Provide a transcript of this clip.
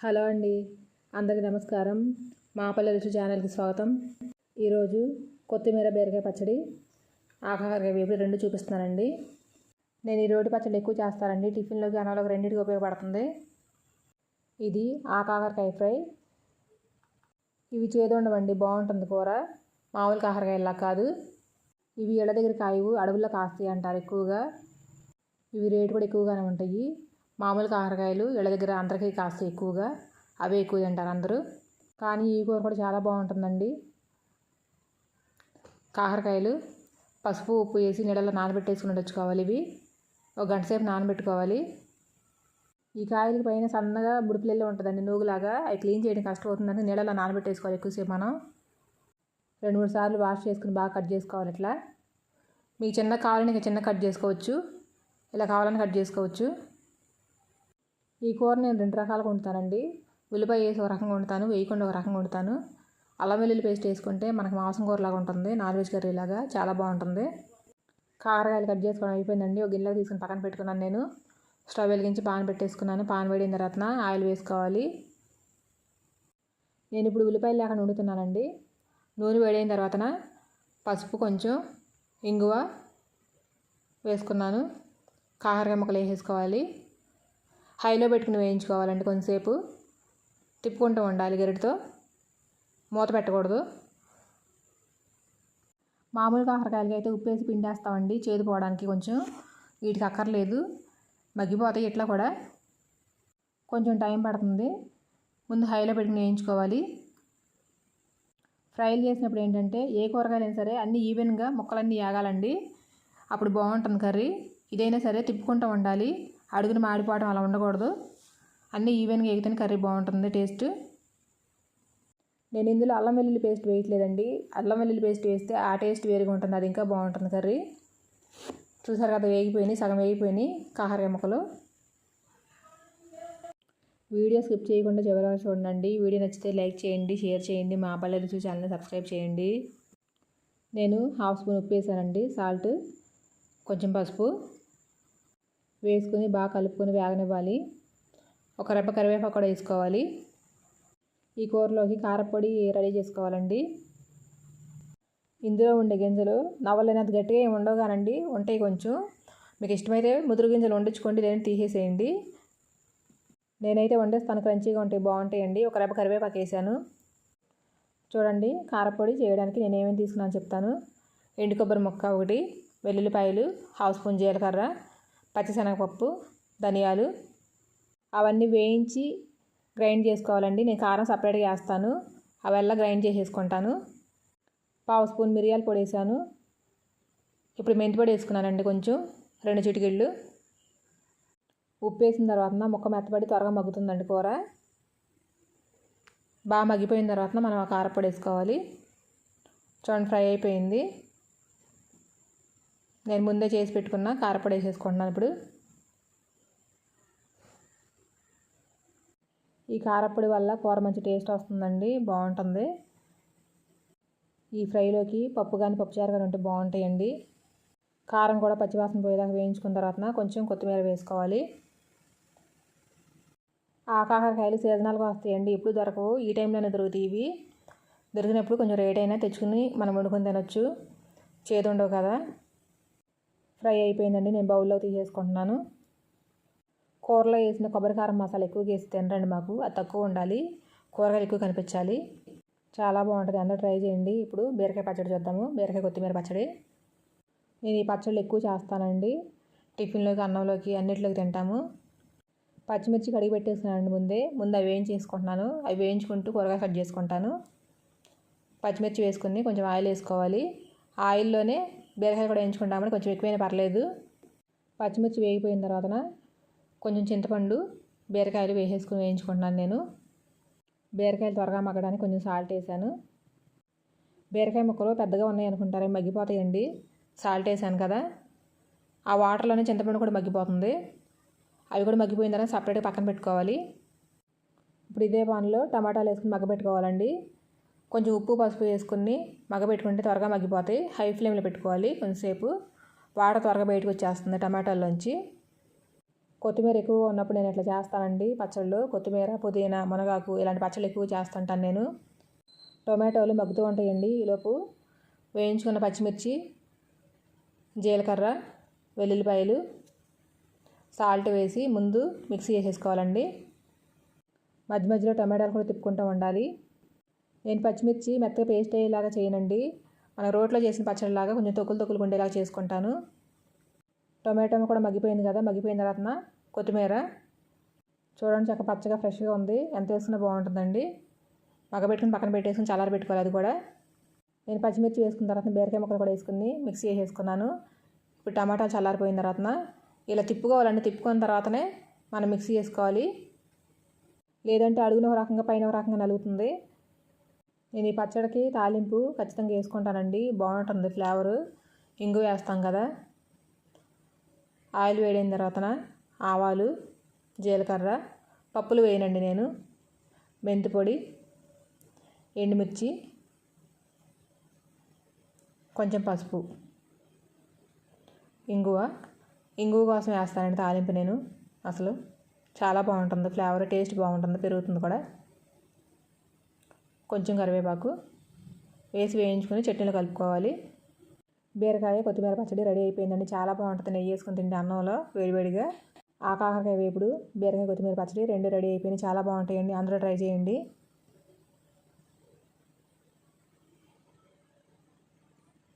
Hello అండి. అందరికీ నమస్కారం. మా పల్లె రుచి ఛానల్కి స్వాగతం. ఈరోజు కొత్తిమీర బీరకాయ పచ్చడి ఆకాకరకాయ వేపుడు రెండు చూపిస్తున్నానండి. నేను ఈ రోటి పచ్చడి ఎక్కువ చేస్తానండి. టిఫిన్లోకి అన్నంలోకి రెండింటికి ఉపయోగపడుతుంది. ఇది ఆకాకరకాయ ఫ్రై. ఇవి చేదుండవండి బాగుంటుంది కూర. మామూలు కాకరకాయలా కాదు. ఇవి ఇళ్ళ దగ్గర కాయవు అడవుల్లో కాస్తాయి అంటారు ఎక్కువగా. ఇవి రేటు కూడా ఎక్కువగానే ఉంటాయి. మామూలు కాకరకాయలు ఇళ్ళ దగ్గర అందరికీ కాస్తాయి ఎక్కువగా అవే ఎక్కువ తింటారు అందరూ. కానీ ఈ కూర కూడా చాలా బాగుంటుందండి. కాకరకాయలు పసుపు ఉప్పు వేసి నీళ్ళలో నానబెట్టేసుకుని తెచ్చుకోవాలి ఇవి. ఒక గంట సేపు నానబెట్టుకోవాలి. ఈ కాయలకి పైన సన్నగా బుడిపిల్లలు ఉంటుందండి నూగులాగా. అవి క్లీన్ చేయడం కష్టమవుతుందని నీళ్ళలో నానబెట్టేసుకోవాలి ఎక్కువసేపు మనం. రెండు మూడు సార్లు వాష్ చేసుకుని బాగా కట్ చేసుకోవాలి ఇట్లా. మీకు చిన్న కావాలని ఇంకా చిన్న కట్ చేసుకోవచ్చు. ఇలా కావాలని కట్ చేసుకోవచ్చు. ఈ కూర నేను రెండు రకాలుగా వండుతానండి. ఉల్లిపాయ వేసి ఒక రకంగా వండుతాను వేయకుండా ఒక రకంగా వండుతాను. అల్లం వెల్లుల్లి పేస్ట్ వేసుకుంటే మనకు మాంసం కూరలాగా ఉంటుంది నాన్ వెజ్ కర్రీ లాగా చాలా బాగుంటుంది. కాకరకాయలు కట్ చేసుకోవడం అయిపోయిందండి. ఒక గిన్నెలో తీసుకుని పక్కన పెట్టుకున్నాను నేను. స్టవ్ వెలిగించి పాన్ పెట్టేసుకున్నాను. పాన్ వేడిన తర్వాత ఆయిల్ వేసుకోవాలి. నేను ఇప్పుడు ఉల్లిపాయలు లేకుండా వండుతున్నానండి. నూనె వేడైన తర్వాత పసుపు కొంచెం ఇంగువ వేసుకున్నాను. కాకరకాయ ముక్కలు వేసేసుకోవాలి. హైలో పెట్టుకుని వేయించుకోవాలండి కొంచెంసేపు తిప్పుకుంటూ ఉండాలి గరిటితో. మూత పెట్టకూడదు. మామూలు కాకరకాయలకి అయితే ఉప్పు వేసి పిండేస్తామండి చేదు పోవడానికి కొంచెం. వీటికి అక్కర్లేదు. మగ్గిపోతాయి ఇట్లా కూడా. కొంచెం టైం పడుతుంది. ముందు హైలో పెట్టుకుని వేయించుకోవాలి. ఫ్రైలు చేసినప్పుడు ఏంటంటే ఏ కూరగాయలైనా సరే అన్నీ ఈవెన్గా ముక్కలన్నీ ఏగాలండి అప్పుడు బాగుంటుంది కర్రీ. ఇదైనా సరే తిప్పుకుంటూ ఉండాలి. అడుగుని మాడిపోవడం అలా ఉండకూడదు. అన్నీ ఈవెన్గా ఎగితేనే కర్రీ బాగుంటుంది టేస్ట్. నేను ఇందులో అల్లం వెల్లుల్లి పేస్ట్ వేయట్లేదండి. అల్లం వెల్లుల్లి పేస్ట్ వేస్తే ఆ టేస్ట్ వేరుగా ఉంటుంది అది ఇంకా బాగుంటుంది కర్రీ. చూసారు కదా వేగిపోయినాయి సగం వేగిపోయినాయి కాకరకాయ ముక్కలు. వీడియో స్కిప్ చేయకుండా చివరి చూడండి. వీడియో నచ్చితే లైక్ చేయండి షేర్ చేయండి మా పల్లెలు రుచి ఛానల్ని సబ్స్క్రైబ్ చేయండి. నేను హాఫ్ స్పూన్ ఉప్పు వేసానండి సాల్ట్ కొంచెం పసుపు. వేసుకుని బాగా కలుపుకొని వేగనివ్వాలి. ఒక రెప్ప కరివేపాకు కూడా వేసుకోవాలి. ఈ కూరలోకి కారపొడి రెడీ చేసుకోవాలండి. ఇందులో ఉండే గింజలు నవ్వలేనంత గట్టిగా ఏమి ఉండవు కానండి ఉంటాయి కొంచెం. మీకు ఇష్టమైతే ముదురు గింజలు వండించుకోండి లేని తీసేసేయండి. నేనైతే వండేస్తాను క్రంచీగా ఉంటాయి బాగుంటాయండి. ఒక రెప్ప కరివేపాకు వేసాను. చూడండి కారపొడి చేయడానికి నేను తీసుకున్నాను చెప్తాను. ఎండు కొబ్బరి ముక్క ఒకటి వెల్లుల్లిపాయలు హాఫ్ స్పూన్ జీలకర్ర పచ్చిశనగపప్పు ధనియాలు అవన్నీ వేయించి గ్రైండ్ చేసుకోవాలండి. నేను కారం సపరేట్గా వేస్తాను. అవెల్లా గ్రైండ్ చేసేసుకుంటాను. పావు స్పూన్ మిరియాల పొడి వేసాను. ఇప్పుడు మెంతి పొడి వేసుకున్నానండి కొంచెం. రెండు చిటికిళ్ళు. ఉప్పు వేసిన తర్వాత ముక్క మెత్తబడి త్వరగా మగ్గుతుందండి కూర. బాగా మగ్గిపోయిన తర్వాత మనం ఆ కారపొడి వేసుకోవాలి. చూడండి ఫ్రై అయిపోయింది. నేను ముందే చేసి పెట్టుకున్న కారపొడి వేసేసుకుంటున్నాను ఇప్పుడు. ఈ కారపొడి వల్ల కూర మంచి టేస్ట్ వస్తుందండి బాగుంటుంది. ఈ ఫ్రైలోకి పప్పు కానీ పప్పుచారు కానీ ఉంటే బాగుంటాయండి. కారం కూడా పచ్చివాసన పోయేదాకా వేయించుకున్న తర్వాత కొంచెం కొత్తిమీర వేసుకోవాలి. ఆ కాకరకాయలు సీజనల్గా వస్తాయండి ఎప్పుడు దొరకవు ఈ టైంలోనే దొరుకుతాయి ఇవి. దొరికినప్పుడు కొంచెం రేట్ అయినా తెచ్చుకుని మనం వండుకొని తినొచ్చు. చేదు ఉండవు కదా. ఫ్రై అయిపోయిందండి నేను బౌల్లో తీసేసుకుంటున్నాను. కూరలో వేసిన కొబ్బరికారం మసాలా ఎక్కువగా వేసి తినరండి మాకు అది తక్కువ ఉండాలి. కూరగాయలు ఎక్కువ కనిపించాలి. చాలా బాగుంటుంది అందరూ ట్రై చేయండి. ఇప్పుడు బీరకాయ పచ్చడి చూద్దాము బీరకాయ కొత్తిమీర పచ్చడి. నేను ఈ పచ్చళ్ళు ఎక్కువ చేస్తానండి. టిఫిన్లోకి అన్నంలోకి అన్నిటిలోకి తింటాము. పచ్చిమిర్చి కడిగి పెట్టేస్తున్నానండి ముందే ముందు అవి వేయించేసుకుంటున్నాను. అవి వేయించుకుంటూ కూరగాయ కట్ చేసుకుంటాను. పచ్చిమిర్చి వేసుకుని కొంచెం ఆయిల్ వేసుకోవాలి. ఆయిల్లోనే బీరకాయలు కూడా వేయించుకుంటామని కొంచెం ఎక్కువైనా పర్లేదు. పచ్చిమిర్చి వేగిపోయిన తర్వాత కొంచెం చింతపండు బీరకాయలు వేసేసుకుని వేయించుకుంటున్నాను నేను. బీరకాయలు త్వరగా మగ్గడానికి కొంచెం సాల్ట్ వేసాను. బీరకాయ ముక్కలు పెద్దగా ఉన్నాయి అనుకుంటారు? మగ్గిపోతాయండి. సాల్ట్ వేసాను కదా. ఆ వాటర్లోనే చింతపండు కూడా మగ్గిపోతుంది. అవి కూడా మగ్గిపోయిన తర్వాత సపరేట్గా పక్కన పెట్టుకోవాలి. ఇప్పుడు ఇదే పాన్లో టమాటాలు వేసుకుని మగ్గబెట్టుకోవాలండి కొంచెం ఉప్పు పసుపు వేసుకుని మగ్గబెట్టుకుంటే త్వరగా మగ్గిపోతాయి. హై ఫ్లేమ్లో పెట్టుకోవాలి కొంచెంసేపు వాటర్ త్వరగా బయటకు వచ్చేస్తుంది టమాటాల్లోంచి. కొత్తిమీర ఎక్కువగా ఉన్నప్పుడు నేను ఇట్లా చేస్తానండి? పచ్చళ్ళు కొత్తిమీర పుదీనా మునగాకు ఇలాంటి పచ్చళ్ళు ఎక్కువ చేస్తుంటాను నేను. టొమాటోలు మగ్గుతూ ఉంటాయండి ఈలోపు వేయించుకున్న పచ్చిమిర్చి జీలకర్ర వెల్లుల్లిపాయలు సాల్ట్ వేసి ముందు మిక్సీ చేసేసుకోవాలండి. మధ్య మధ్యలో టమాటాలు కూడా తిప్పుకుంటూ ఉండాలి. నేను పచ్చిమిర్చి మెత్తగా పేస్ట్ అయ్యేలాగా చేయనండి. మన రోట్లో చేసిన పచ్చడిలాగా కొంచెం తొక్కులు తొక్కులు ఉండేలాగా చేసుకుంటాను. టొమాటో కూడా మగ్గిపోయింది కదా మగ్గిపోయిన తర్వాత కొత్తిమీర. చూడండి చక్క పచ్చగా ఫ్రెష్గా ఉంది. ఎంత వేసుకున్నా బాగుంటుందండి. మగ్గబెట్టుకుని పక్కన పెట్టేసుకుని చల్లారి పెట్టుకోవాలి అది కూడా. నేను పచ్చిమిర్చి వేసుకున్న తర్వాత బీరకాయ ముక్కలు కూడా వేసుకుని మిక్సీ వేసేసుకున్నాను ఇప్పుడు టమాటాలు చల్లారిపోయిన తర్వాత ఇలా తిప్పుకోవాలండి. తిప్పుకున్న తర్వాతనే మనం మిక్సీ వేసుకోవాలి లేదంటే అడుగున ఒక రకంగా పైన ఒక రకంగా నలుగుతుంది. నేను ఈ పచ్చడికి తాలింపు ఖచ్చితంగా వేసుకుంటానండి. బాగుంటుంది ఫ్లేవరు. ఇంగు వేస్తాం కదా. ఆయిల్ వేడైన తర్వాత ఆవాలు జీలకర్ర పప్పులు వేయనండి నేను. మెంతి పొడి ఎండుమిర్చి కొంచెం పసుపు. ఇంగువ. ఇంగువ కోసం వేస్తానండి తాలింపు నేను. అసలు చాలా బాగుంటుంది. ఫ్లేవర్ టేస్ట్ బాగుంటుంది పెరుగుతుంది కూడా. కొంచెం కరివేపాకు వేసి వేయించుకొని చట్నీలో కలుపుకోవాలి. బీరకాయ కొత్తిమీర పచ్చడి రెడీ అయిపోయిందండి. చాలా బాగుంటుంది. నెయ్యి వేసుకుని తింటే అన్నంలో వేడివేడిగా. ఆ కాకరకాయ వేపుడు బీరకాయ కొత్తిమీర పచ్చడి రెండు రెడీ అయిపోయినాయి. చాలా బాగుంటాయండి. అందరూ ట్రై చేయండి.